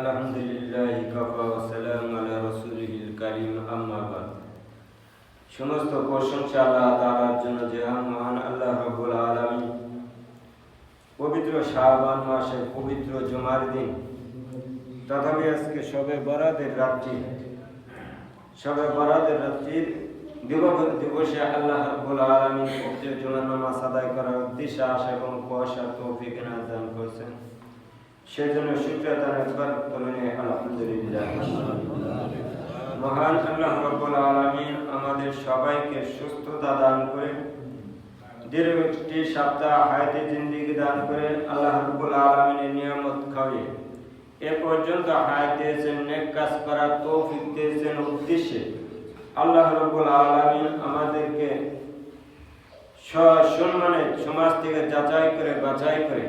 আলহামদুলিল্লাহ কাফা ওয়াসালাম আলা রাসূলিল কারীম সমস্ত প্রশংসা আল্লাহ তাআলার জন্য যে মহান আল্লাহ রাব্বুল আলামিন। পবিত্র শাহবান মাসের পবিত্র জুমার দিন। তথাপি আজকে সবে বরাদের রাত্রি। সবে বরাতের রাত্রির দিবগত দিবসে আল্লাহ রাব্বুল আলামিন পবিত্র জুমার নামাজ আদায় করার উদ্দেশ্যে আশা এবং কুয়াশা তৌফিক নাজান করেছেন। সেজন্য শুক্রিয়া তার একবার নিয়ে আলহামদুলিল্লাহ। মহান আল্লাহ রাব্বুল আলামিন আমাদের সবাইকে সুস্থতা দান করে, দীর্ঘ একটি সপ্তাহ হায়াতে জিন্দিগি দান করে আল্লাহ রাব্বুল আলামিনের নিয়ামত খাওয়িয়ে এ পর্যন্ত হায়াত দিয়েছেন নেক কাজ করার তৌফিক দিয়েছেন উদ্দেশ্যে আল্লাহ রাব্বুল আলামিন আমাদেরকে সম্মানে সমাজ থেকে যাচাই করে বাছাই করে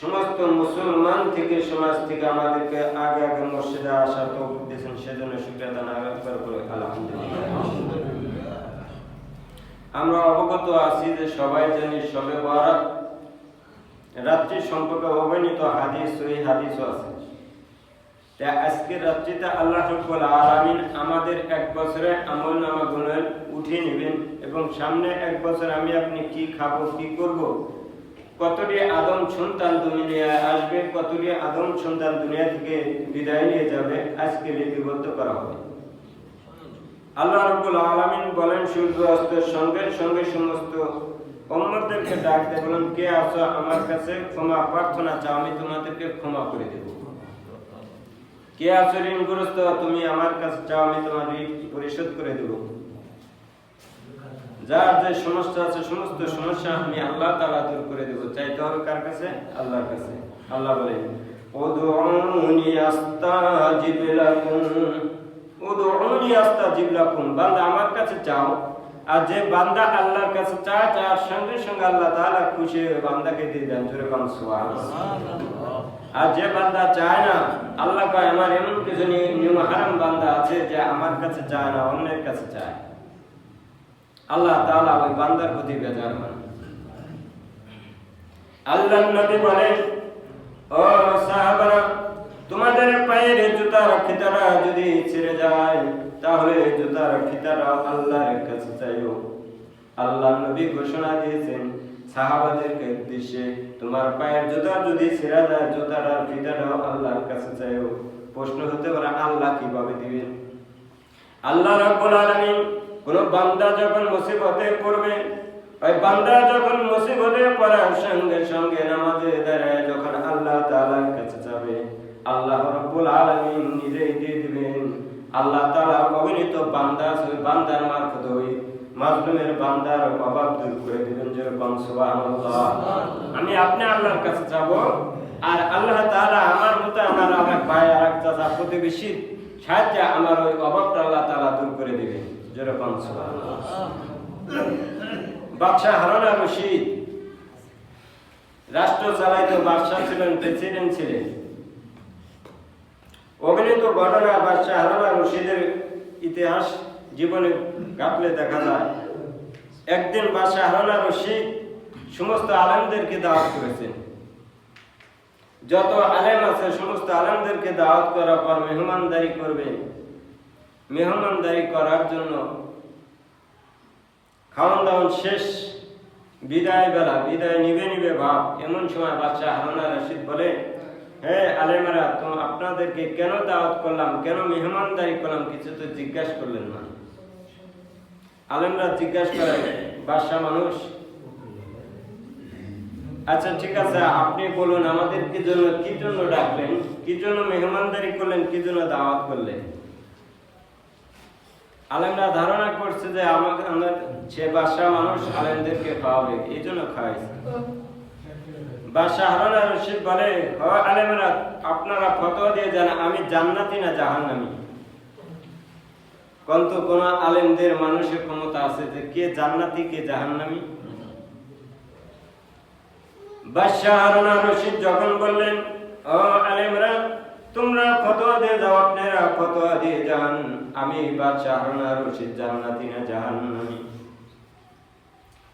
সমস্ত মুসলমান থেকে সমাজ থেকে আমাদেরকে আগে আগে মসজিদে আসা তো দিয়েছেন, সেজন্য শুক্রিয়া দান একবার করে আমরা অবগত আছি যে সবাই জানি সবে বরাত রাত্রি সম্পর্কে অবনীত হাদিস ওই হাদিসও আছে। তা আজকে রাত্রিতে আল্লাহ রব্বুল আলামিন আমাদের এক বছরে আমল নামা গুণের উঠিয়ে নেবেন এবং সামনে এক বছর আমি আপনি কি খাব, কি করব কতটি আদম সন্তান দুনিয়ায় আসবে, কতটি আদম সন্তান দুনিয়া থেকে বিদায় নিয়ে যাবে, আজকে লিপিবদ্ধ করা হবে। আল্লাহ রব্বুল আলামিন বলেন সঙ্গে সঙ্গে সমস্ত ডাকতে কে আছো আমার কাছে? ক্ষমা প্রার্থনা চাও, আমি তোমাদেরকে ক্ষমা করে দেব। কে আছো ঋণগ্রস্ত? তুমি আমার কাছে চাও, আমি তোমার ঋণ পরিশোধ করে দেব। যার যে সমস্যা আছে, সমস্ত সমস্যা আমি আল্লাহ তাআলা দূর করে দেব। চাইতে হবে কার কাছে? আল্লাহর কাছে। আল্লাহ উদউনি আস্তাজিব লাকুম বান্দা আমার কাছে চাও, আর যে বান্দা আল্লাহর কাছে চায়, তার সঙ্গে সঙ্গে আল্লাহ তাআলা খুশি হয়ে বান্দাকে দিয়ে দেন। জোরে আর যে বান্দা চায় না, আল্লাহ কয়, আমার এমন কিছু নিয়ম হারাম বান্দা আছে যে আমার কাছে চায় না, অন্যের কাছে চায়। আল্লাহ তাআলা ওই বান্দার প্রতি বেজার হন আল্লাহ নবী বলেন, ও সাহাবারা, তোমাদের পায়ের জুতার ফিতারা যদি ছেড়ে যায়, তাহলে জুতার ফিতারা আল্লাহর কাছে চাইও। আল্লাহ নবী ঘোষণা দিয়েছেন, সাহাবাদেরকে উদ্দেশ্যে তোমার পায়ের জুতা যদি ছিঁড়া যায়, জুতার ফিতাটাও আল্লাহর কাছে চাইও। প্রশ্ন হতে পারে, আল্লাহ কীভাবে দিবেন? আল্লাহ রাব্বুল আলামিন কোন বান্দা যখন মুসিবতে পড়বে ওই বান্দা যখন মুসিবতে পড়ার সঙ্গে সঙ্গে নামাজে দাঁড়ায় যখন আল্লাহ তাআলার কাছে যাবে আল্লাহ রাব্বুল আলামিন নিজেই দিয়ে দিবেন। আল্লাহ তাআলা অগণিত বান্দা বান্দার মারফত ওই মাজলুমের বান্দার অভাব দূর করে দিবেন সুবহানাল্লাহ। আমি আপনি আল্লাহর কাছে যাব আর আল্লাহ তাআলা আমার মতো আমার আমার ভাই আর এক চাচা প্রতিবেশী সাহায্যে আমার ওই অভাবটা আল্লাহ তাআলা দূর করে দিবেন। বাদশাহ হারুন রশিদ রাষ্ট্র বাদশাহ ছিলেন প্রেসিডেন্ট ছিলেন অভিনীত ঘটনা বাদশাহ হারুন রশিদের ইতিহাস জীবনে ঘাটলে দেখা যায়। একদিন বাদশাহ হারুন রশিদ সমস্ত আলেমদেরকে দাওয়াত করেছেন। যত আলেম আছে, সমস্ত আলেমদেরকে দাওয়াত করার পর মেহমানদারি করবে মেহমানদারি করার জন্য খাওয়ান দাওয়ান শেষ, বিদায় বেলা, বিদায় নিবে নিবে ভাব, এমন সময় বাচ্চা হারুনা রশিদ বলে হ্যাঁ আলেমারা, তো আপনাদেরকে কেন দাওয়াত করলাম, কেন মেহমানদারি করলাম, কিছু তো জিজ্ঞাসা করলেন না? আলেমরা জিজ্ঞাসা করে, বাদশাহ মানুষ? আচ্ছা ঠিক আছে, আপনি বলুন, আমাদের কি জন্য কি জন্য ডাকলেন, কি জন্য মেহমানদারি করলেন, কি জন্য দাওয়াত করলেন? আলেমরা ধারণা করছে যে আমাকে আমরা সে বাদশাহ মানুষ আলেমদেরকে খাওয়াবে এই জন্য আর রশিদ বলে আলেমরা, আপনারা ফতোয়া দিয়ে আমি জান্নাতি না জাহান্নামী? কোন আলেমদের মানুষের ক্ষমতা আছে যে কে জান্নাতি, কে জাহান্নামী? আর রশিদ যখন বললেন, ও আলেমরা তোমরা ফতোয়া দিয়ে যাও, আপনারা ফতোয়া দিয়ে যান। আমি বাদশাহ হারুন আর রশিদ জান্নাতি না জাহান্নামী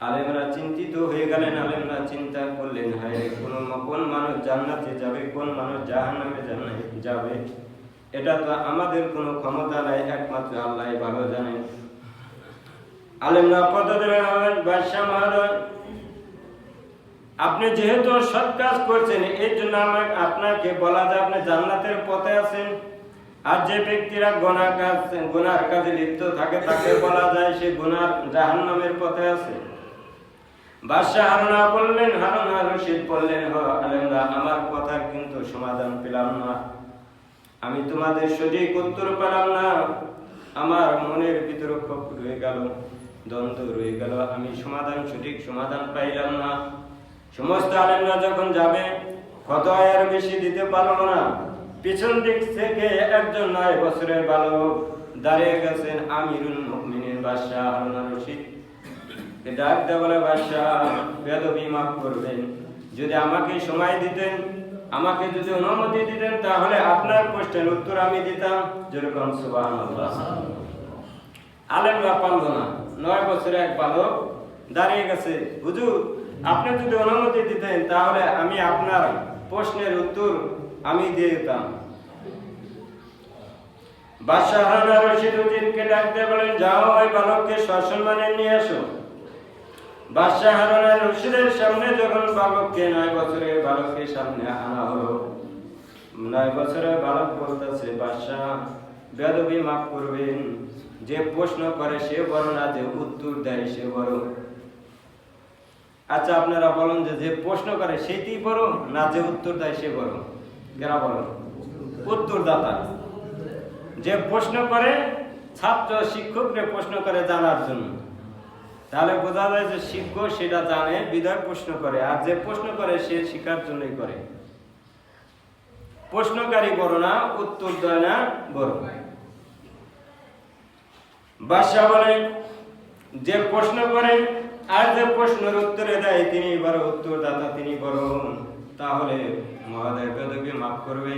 আলেমরা চিন্তিত হয়ে গেলেন, আলেমরা চিন্তা করলেন, হায় কোন কোন মানুষ জান্নাতে যাবে, কোন মানুষ জাহান্নামে জান্নাতে যাবে? এটা তো আমাদের কোনো ক্ষমতা নাই, একমাত্র আল্লাহ ভালো জানেন। আলেমরা হবেন বাদশাহ মহোদয়। আপনি যেহেতু সৎ কাজ করছেন, এর জন্য আমার আপনাকে বলা যায় আপনি জান্নাতের পথে আছেন। আর যে ব্যক্তিরা গোনা কাজ গোনার কাজে লিপ্ত থাকে, তাকে বলা যায় সে গোনার জাহান্নামের পথে আছে। বাদশাহ হারুনা বললেন, হারুনা রশিদ বললেন আমার কথার কিন্তু সমাধান পেলাম না। আমি তোমাদের সঠিক উত্তর পেলাম না। আমার মনের ভিতরে ক্ষোভ রয়ে গেল, দ্বন্দ্ব রয়ে গেল। আমি সমাধান সঠিক সমাধান পাইলাম না। সমস্ত আলেমরা যখন যাবে কত আর বেশি দিতে পারল না। পিছন দিক থেকে একজন নয় বছরের বালক দাঁড়িয়ে গেছেন আমিরুল মুমিনিন বাদশাহ হারুনা রশিদ। ডাক দেওয়া বলে, বাদশাহ, বেদবি মাফ করবেন। যদি আমাকে সময় দিতেন, আমাকে যদি অনুমতি দিতেন, তাহলে আপনার প্রশ্নের উত্তর আমি দিতাম। যেরকম সুবাহ আলেমরা পারল না। নয় বছরে এক বালক দাঁড়িয়ে গেছে। হুজুর আপনি যদি অনুমতি দিতেন, তাহলে আমি আপনার প্রশ্নের উত্তর আমি দিয়ে দিতাম। বাদশাহ রশিদ উদ্দিনকে ডাক দিয়ে বলেন, যাও ওই বালককে সসম্মানে নিয়ে আসো বাদশাহ রশিদের সামনে যখন বালককে নয় বছরের বালকের সামনে আনা হলো, নয় বছরের বালক বলতেছে, বাদশাহ, বেদবি মাফ করবেন, যে প্রশ্ন করে সে বড় না, যে উত্তর দেয় সে বড় আচ্ছা আপনারা বলুন যে যে প্রশ্ন করে সেটি বড় না যে উত্তর দেয় সে বড় কেনা বলুন? উত্তরদাতা। যে প্রশ্ন করে, ছাত্র শিক্ষককে প্রশ্ন করে জানার জন্য। তাহলে বোঝা যায় যে শিক্ষক সেটা জানে বিধায় প্রশ্ন করে, আর যে প্রশ্ন করে সে শিকার জন্যই করে। প্রশ্নকারী বড় না উত্তর দেয় না, বড়। বাদশাহ বলে যে প্রশ্ন করে আর যে প্রশ্নের উত্তরে দেয়, তিনি বড় উত্তরদাতা, তিনি বড় তাহলে মহাদয় বেদকে মাফ করবে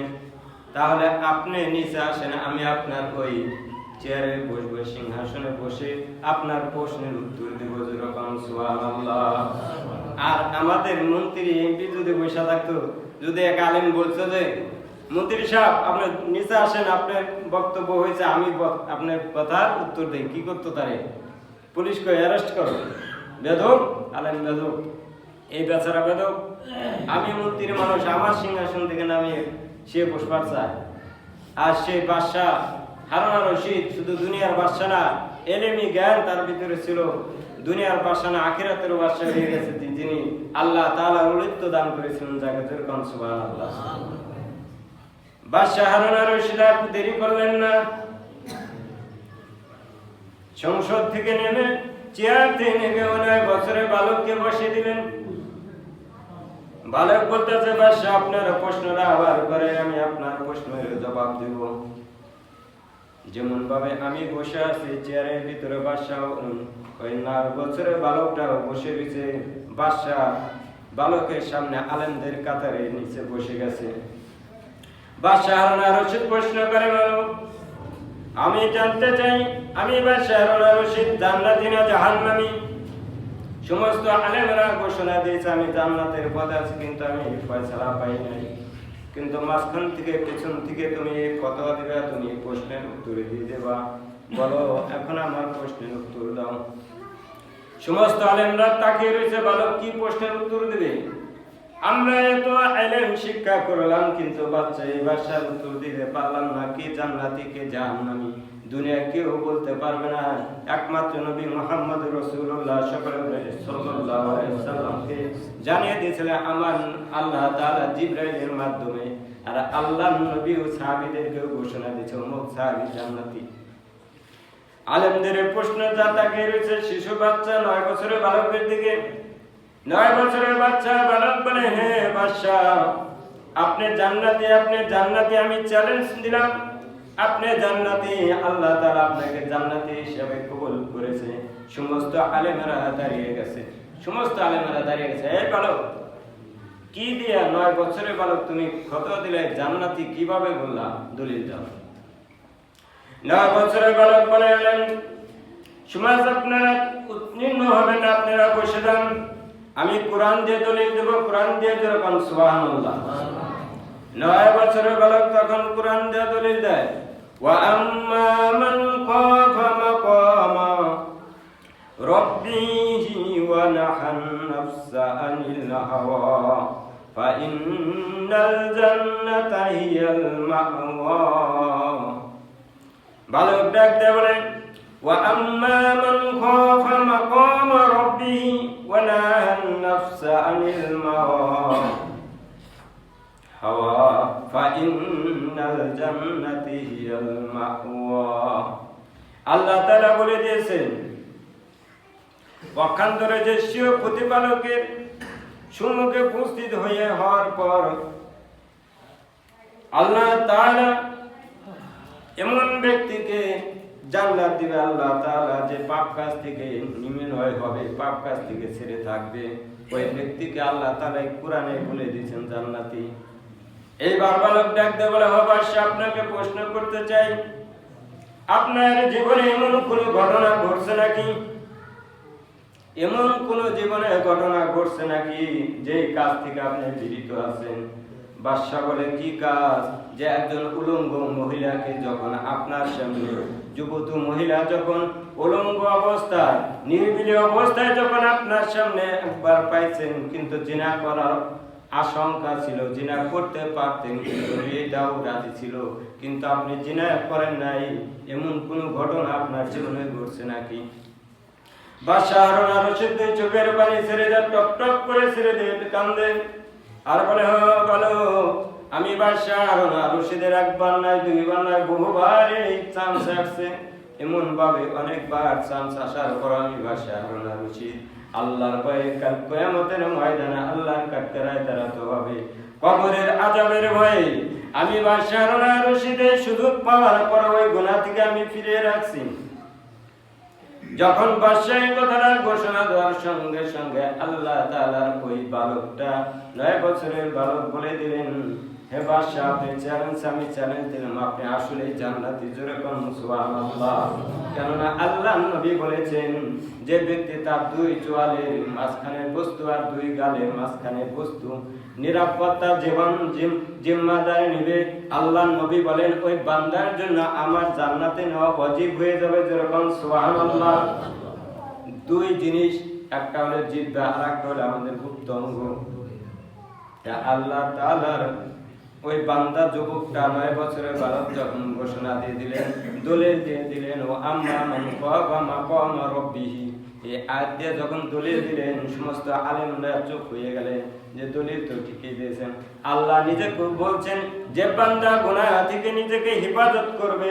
তাহলে আপনি নিচে আসেন, আমি আপনার ওই চেয়ারে বসবো, সিংহাসনে বসে আপনার প্রশ্নের উত্তর দেব যেরকম আর আমাদের মন্ত্রী, এমপি যদি বসে থাকতো, যদি এক আলেম বলছে যে, মন্ত্রী সাহেব, আপনি নিচে আসেন, আপনার বক্তব্য হয়েছে, আমি আপনার কথার উত্তর দেই। কি করতো তারে? পুলিশকে অ্যারেস্ট করো। বেদক আলেম বেদক এই বেচারা বেদক আমি মন্ত্রীর মানুষ, আমার সিংহাসন থেকে নামিয়ে সে বসবার চায়। আর সেই বাদশাহ, হারুনা রশিদ, শুধু দুনিয়ার বাদশা না, এলেমি জ্ঞান তার ভিতরে ছিল। দুনিয়ার বাদশা না, আখিরাতের বাদশা হয়ে গেছে যিনি আল্লাহ তাআলা উলিত্ব দান করেছিলেন যাকে যেরকম সুবহানাল্লাহ। বাদশাহ হারুনা রশিদ আর দেরি করলেন না। সংসদ থেকে নেমে চেয়ার থেকে অনেক বছরে বালককে বসিয়ে দিলেন। বালক বলতেছে বাদশাহ আপনার প্রশ্নটা আবার করে আমি আপনার প্রশ্নের জবাব দেব। যেমন ভাবে আমি বসে আছি, চেয়ারের ভিতরে বাদশাহ ওই না বছরের বালকটাও বসে রয়েছে। বাদশাহ বালকের সামনে আলেমদের কাতারে নিচে বসে গেছে। বাদশাহ রশিদ প্রশ্ন করে বলো। আমি জানতে চাই, আমি বাদশাহ হারুনা রশিদ জান্নাতি না জাহান্নামী? সমস্ত আলেমরা ঘোষণা দিয়েছে, আমি জান্নাতের পথ আছি, কিন্তু আমি ফয়সালা পাই নাই। কিন্তু মাঝখান থেকে, পেছন থেকে তুমি কত দিবা, তুমি প্রশ্নের উত্তর দিয়ে দেবা। বলো, এখন আমার প্রশ্নের উত্তর দাও। সমস্ত আলেমরা তাকিয়ে রয়েছে, বালক, কি প্রশ্নের উত্তর দেবে? আমরা এত আলেম শিক্ষা করলাম, কিন্তু বাচ্চা এই ভাষার উত্তর দিতে পারলাম না, কি জান্নাতি কে জাহান্নামী। দুনিয়া কেউ বলতে পারবে না। একমাত্র নবী মোহাম্মদ রসুল্লাহ সাল্লামকে জানিয়ে দিয়েছিলেন আমার আল্লাহ তাআলা জিব্রাইলের মাধ্যমে আর আল্লাহ নবী ও সাহাবীদেরকেও ঘোষণা দিয়েছে, অমুক সাহাবী জান্নাতি। আলেমদের প্রশ্ন যা তাকিয়ে রয়েছে শিশু বাচ্চা নয় বছরের বালকের দিকে। নয় বছরের বাচ্চা, বালক বলে, হে বাদশাহ, আপনি জান্নাতি আপনি জান্নাতি, আমি চ্যালেঞ্জ দিলাম। আপনি জান্নাতি, আল্লাহ তাআলা আপনাকে জান্নাতি হিসেবে কবুল করেছে। সমস্ত আলেমেরা দাঁড়িয়ে গেছে। সমস্ত আলেমেরা দাঁড়িয়ে গেছে এই বালক, কি দিয়া নয় বছরের বালক তুমি ক্ষত দিলে? জান্নাতি কীভাবে বললা? দলিল দাও। নয় বছরের বালক বলে, এলেন, সমাজ আপনারা উত্তীর্ণ হবেন, আপনারা বসে যান। আমি কোরআন দিয়ে দলিল দেব কোরআন দিয়ে যেরকম সুবহানাল্লাহ নয় বছরের বালক তখন কোরআন দিয়ে দলিল দেয় وأما من خاف مقام ربه ونحى النفس عن الهوى فإن الجنة هي المأوى বালক ডাক দেয় বলেন وأما من خاف مقام ربه ونهى النفس عن المهوى هوى فإن الجنة هي المأوى আল্লাহ তাআলা বলে দিয়েছেন পক্ষান্তরে যে স্বীয় প্রতিপালকের সম্মুখে উপস্থিত হয়ে হওয়ার পর আল্লাহ তাআলা এমন ব্যক্তিকে জান্নাত দিবে আল্লাহ তাআলা যে পাপ কাজ থেকে নির্ণয় হবে, পাপ কাজ থেকে ছেড়ে থাকবে। ওই ব্যক্তিকে আল্লাহ তাআলা কোরআনে বলে দিয়েছেন জান্নাতি। এইবার বালক ডাক দিয়ে বলে হবাসী আপনাকে প্রশ্ন করতে চাই। আপনার জীবনে এমন কোনো ঘটনা ঘটছে নাকি? এমন কোন জীবনে ঘটনা ঘটছে নাকি যে কাজ থেকে আপনি বিরত আছেন? বাদশা বলে কি কাজ? যে একজন উলঙ্গ মহিলাকে যখন আপনার সামনে যুবতী মহিলা যখন উলঙ্গ অবস্থায়, নির্বিলি অবস্থায় যখন আপনার সামনে একবার পাইছেন, কিন্তু জিনা করার আশঙ্কা ছিল, জিনা করতে পারতেন, কিন্তু এটাও রাজি ছিল। কিন্তু আপনি জিনা করেন নাই, এমন কোন ঘটনা আপনার জীবনে ঘটছে নাকি? বাদশাহ রশিদ চোখের পানি ছেড়ে দেয় টপ টপ করে ছেড়ে দিয়ে কান্দে। আর বলে হ বলো, আমি বাদশাহ রশিদের একবার নাই, দুইবার নাই, বহুবার এই চান্স আসছে। এমন ভাবে অনেকবার চান্স আসার পর আমি বাদশাহ রশিদ। আল্লাহর ভয়ে কিয়ামতের ময়দানে আল্লাহর কাঠগড়ায় দাঁড়াতে হবে। কবরের আজাবের ভয়ে আমি বাদশাহ রশিদের সুযোগ পাওয়ার পর ওই গুনাহ থেকে আমি ফিরে রাখছি। যখন বাদশাহী কথাটা ঘোষণা দেওয়ার সঙ্গে সঙ্গে আল্লাহ তালার ওই বালকটা নয় বছরের বালক বলে দিলেন। হে বাদশাহ আপনি চ্যালেঞ্জ, আমি চ্যালেঞ্জ দিলাম আপনি আসলে জান্নাতি, জোরে সুবহানাল্লাহ। কেননা আল্লাহ নবী বলেছেন, যে ব্যক্তি তার দুই চোয়ালের মাঝখানে বস্তু আর দুই গালের মাঝখানে বস্তু, নিরাপত্তা, জীবন, জিম- জিম্মাদারি নিবে। আল্লাহ নবী বলেন, ওই বান্দার জন্য আমার জান্নাতে নেওয়া অজীব হয়ে যাবে যেরকম সুবহানাল্লাহ। দুই জিনিস, একটা হলো জিব্বা আর একটা হলো আমাদের গুপ্ত অঙ্গ। আল্লাহ ওই বান্দা যুবকটা নয় বছরের বালক যখন ঘোষণা দিয়ে দিলেন, দলিল দিয়ে দিলেন, ও আম্মা এই আয়াত যখন দলিল দিলেন, সমস্ত আলেমরা চুপ হয়ে গেলেন যে দলিল তো ঠিকই দিয়েছেন। আল্লাহ নিজে বলছেন, যে বান্দা গুনাহ থেকে নিজেকে হেফাজত করবে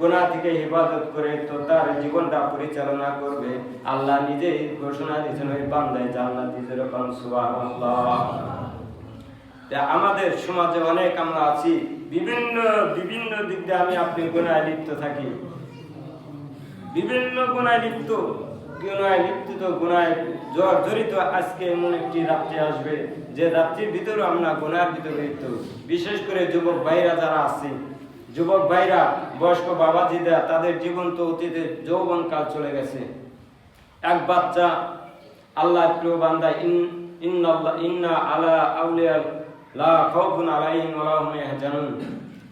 গোনা থেকে হেফাজত করে তো তার জীবনটা পরিচালনা করবে। আল্লাহ নিজেই ঘোষণা দিয়েছেন, ওই বান্দায় জান্নাতি যেরকম, সুবহানাল্লাহ। আমাদের সমাজে অনেক আমরা আছি। বিভিন্ন বিভিন্ন দিক দিয়ে আমি আপনি গুণায় লিপ্ত থাকি। বিভিন্ন গুণায় লিপ্ত গুণায় লিপ্ত তো গুণায় জর্জরিত আজকে এমন একটি রাত্রি আসবে, যে রাত্রির ভিতরে আমরা গুণার ভিতরে লিপ্ত। বিশেষ করে যুবক ভাইরা যারা আছে, যুবক ভাইরা, বয়স্ক বাবাজিরা, তাদের জীবন তো অতীতে যৌবন কাল চলে গেছে। এক বাচ্চা আল্লাহ প্রিয় বান্দা, ইন ইন্না আলা আউলিয়া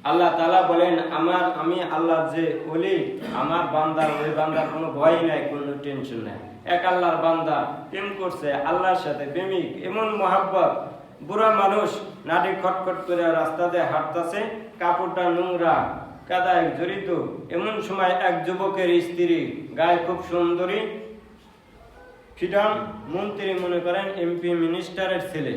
আল্লাহ তাআলা বলেন, আমার, আমি আল্লাহ যে ওলি, আমার বান্দার, ওই বান্দার কোনো ভয় নাই, কোনো টেনশন নাই। এক আল্লাহর বান্দা প্রেম করছে, আল্লাহর সাথে প্রেমিক, এমন মহাব্বত। বুড়া মানুষ নাটি খটখট করে রাস্তা দিয়ে হাঁটতাছে, কাপড়টা নোংরা, কাদায় জড়িত। এমন সময় এক যুবকের স্ত্রী, গায়ে খুব সুন্দরী ফিডাম, মন্ত্রী মনে করেন এমপি মিনিস্টারের ছেলে।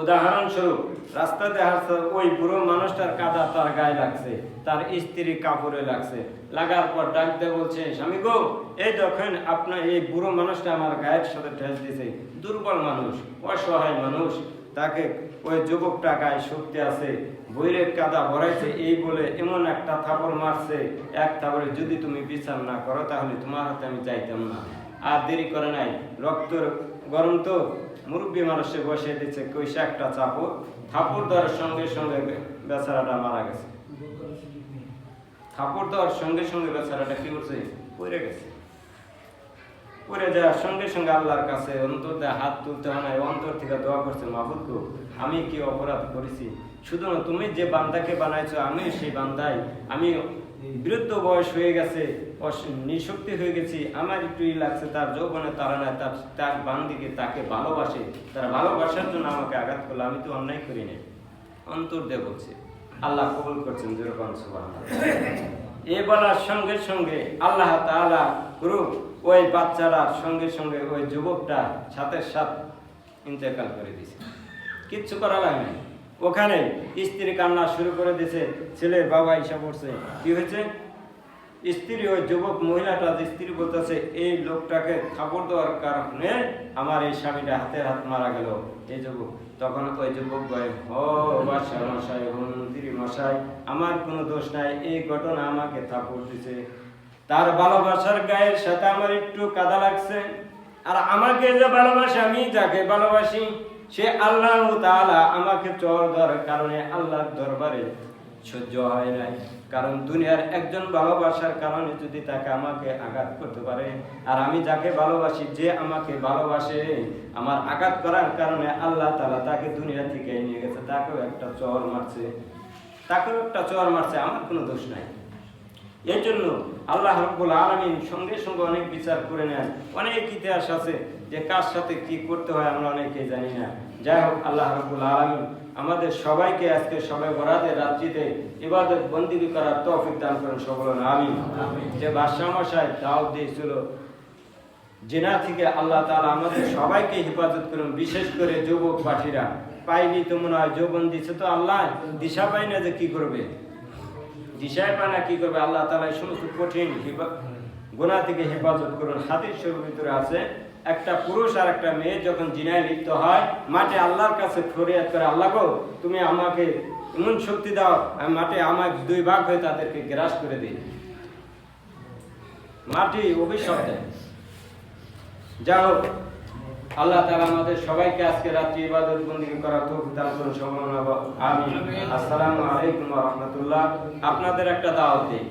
উদাহরণস্বরূপ রাস্তাতে হাসছে ওই বুড়ো মানুষটার কাদা তার গায়ে লাগছে, তার স্ত্রী কাপড়ে লাগছে। লাগার পর ডাকতে বলছে, স্বামী গো, এই দেখেন আপনার এই বুড়ো মানুষটা আমার গায়ের সাথে ঠেস দিছে। দুর্বল মানুষ, অসহায় মানুষ। তাকে ওই যুবকটা গায়ে শক্তি আছে। বইরের কাদা ভরাইছে, এই বলে এমন একটা থাপড় মারছে। এক থাপড়ে যদি তুমি বিচার না করো, তাহলে তোমার হাতে আমি চাইতাম না। আর দেরি করে নাই, রক্ত গরম তো? মুরব্বী মানুষে বসে দিচ্ছে কইসা একটা চাপড় থাপড় দেওয়ার সঙ্গে সঙ্গে বেচারাটা মারা গেছে। থাপড় দেওয়ার সঙ্গে সঙ্গে বেচারাটা কি করছে? পড়ে গেছে। পড়ে যাওয়ার সঙ্গে সঙ্গে আল্লাহর কাছে অন্তর দিয়ে হাত তুলতে হয় না অন্তর থেকে দোয়া করছে মাহবুদ গো, আমি কি অপরাধ করেছি? শুধু না, তুমি যে বান্দাকে বানাইছো আমি সেই বান্দাই। আমি বৃদ্ধ বয়স হয়ে গেছে নিঃশক্তি হয়ে গেছি, আমার একটু ই লাগছে, তার যৌবনে তারা না তার তার বান্দিকে তাকে ভালোবাসে, তার ভালোবাসার জন্য আমাকে আঘাত করল, আমি তো অন্যায় করি নাই। অন্তর দিয়ে বলছে, আল্লাহ কবুল করছেন যেরকম এ বলার সঙ্গে সঙ্গে আল্লাহ তাআলা রূপ ওই বাচ্চারা সঙ্গে সঙ্গে ওই যুবকটা সাথে সাথ ইন্তেকাল করে দিছে কিচ্ছু করা লাগে নাই। ওখানে স্ত্রী কান্না শুরু করে দিয়েছে, ছেলের বাবা এসে পড়ছে। কি হয়েছে? স্ত্রী, ওই যুবক মহিলাটা স্ত্রী বলতেছে, এই লোকটাকে খাবার দেওয়ার কারণে আমার এই স্বামীটা হাতের হাত মারা গেল। এই যুবক, তখন ওই যুবক বলে বাসা মশাই মশাই, আমার কোনো দোষ নাই, এই ঘটনা আমাকে থাপড় দিছে তার ভালোবাসার গায়ের সাথে আমার একটু কাদা লাগছে। আর আমাকে যে ভালোবাসে, আমি যাকে ভালোবাসি সে আল্লাহ আমাকে চর দেওয়ার কারণে আল্লাহর দরবারে সহ্য হয় নাই। কারণ দুনিয়ার একজন ভালোবাসার কারণে যদি তাকে আমাকে আঘাত করতে পারে, আর আমি যাকে ভালোবাসি যে আমাকে ভালোবাসে, আমার আঘাত করার কারণে আল্লাহ তালা তাকে দুনিয়া থেকে নিয়ে গেছে। তাকেও একটা চর মারছে। তাকেও একটা চর মারছে, আমার কোনো দোষ নাই। এই জন্য আল্লাহ রব্বুল আলমিন সঙ্গে সঙ্গে অনেক বিচার করে নেন। অনেক ইতিহাস আছে যে কার সাথে কি করতে হয় আমরা অনেকে জানি না। যাই হোক আল্লাহ রব্বুল আলমিন আমাদের সবাইকে আজকে সবাই বরাতে রাত্রিতে ইবাদত বন্দিগি করার তৌফিক দান করেন সকল আমিন। যে বাদশাহ মশাই দাওয়াত দিয়েছিল জেনা থেকে আল্লাহ তাআলা আমাদের সবাইকে হেফাজত করুন বিশেষ করে যুবক পাঠীরা পাইনি তো মনে হয় যৌবন দিছে তো আল্লাহ দিশা পাই না যে কি করবে। দিশায় পায় না কি করবে? আল্লাহ এই সমস্ত কঠিন গোনা থেকে হেফাজত করুন। হাদিস শরীফের ভিতরে আছে, একটা পুরুষ আর একটা মেয়ে যখন জিনায় লিপ্ত হয়, মাঠে আল্লাহর কাছে ফরিয়াদ করে, আল্লাহ গো, তুমি আমাকে এমন শক্তি দাও মাঠে আমার দুই ভাগ হয়ে তাদেরকে গ্রাস করে দিই মাটি অভিশাপ দেয় যা হোক আল্লাহ তাআলা আমাদের সবাইকে আজকে রাত্রি ইবাদত বন্দী করার তৌফিক দান করুন সম্মাননা আমি আসসালামু আলাইকুম ওয়া রাহমাতুল্লাহ। আপনাদের একটা দাওয়াত দিই।